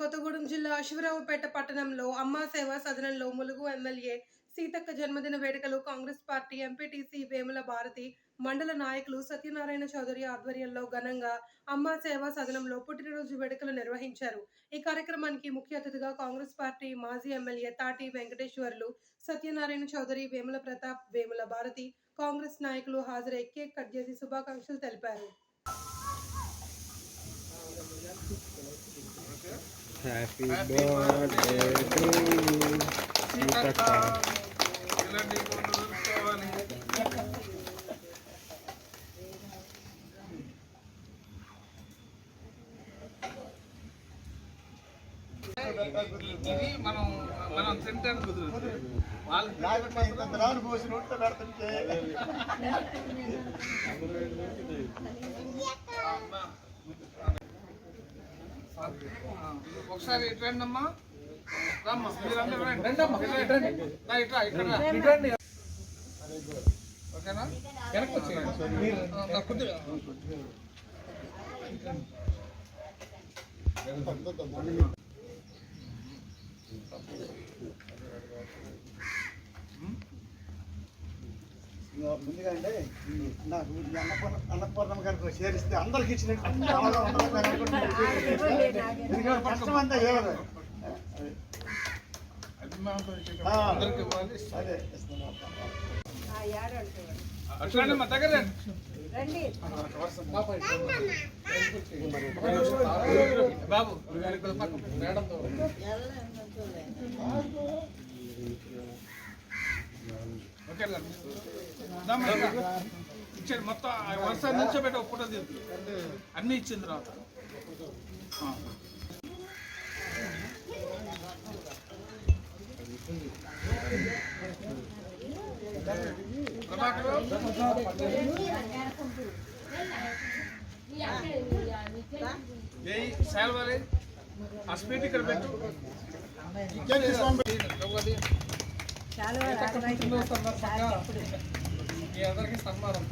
కొత్తగూడెం జిల్లా అశ్వరావుపేట పట్టణంలో అమ్మా సేవా సదనంలో ములుగు ఎమ్మెల్యే సీతక్క జన్మదిన వేడుకలు Congress party MPTC Vemula Bharathi మండల నాయకులు సత్యనారాయణ చౌదరి ఆధ్వర్యంలో ఘనంగా అమ్మా సేవా సదనంలో పుట్టినరోజు వేడుకలు నిర్వహించారు. ఈ కార్యక్రమానికి ముఖ్య అతిథిగా కాంగ్రెస్ పార్టీ మాజీ ఎమ్మెల్యే తాటి వెంకటేశ్వర్లు సత్యనారాయణ చౌదరి వేముల ప్రతాప్ వేముల భారతి కాంగ్రెస్ నాయకులు హాజరై కేక్ కట్ చేసి శుభాకాంక్షలు తెలిపారు. హ్యాపీ బర్త్డే టు సీతక్క ఇలాంటి కొన్ని ఇది మనం మనం తింటానికి కుదురుతుంది వాళ్ళు పోసి నోట్లో పెడుతుంటే ఒకసారి ఇటు రండి అమ్మా రమ్మా మీరందరూ రండి. ఇట్రా ఇక్కడ ఓకేనా? వెనక్కి వచ్చేయండి. నా ముందుగా అండి నాకు అన్నపూర్ణ అన్నపూర్ణమ్మ గారికి చేరిస్తే అందరికి ఇచ్చినట్టు. అటు బాబు మేడంతో ఓకే ఇచ్చాడు మొత్తం ఆ వరుస నిల్చోబెట్టి ఒక ఫోటో తీద్దు అన్ని ఇచ్చిన తర్వాత. ఏ శాల్వాలి ఆ స్పీట్ ఇక్కడ పెట్టు. అందరికీ సన్మానం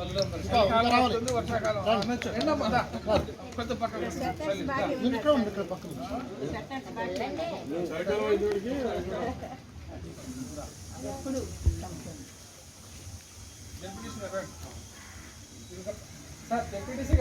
వస్తుంది, వర్షాకాలం. కొంచెం. సార్ రండి. డెప్యూటీసీ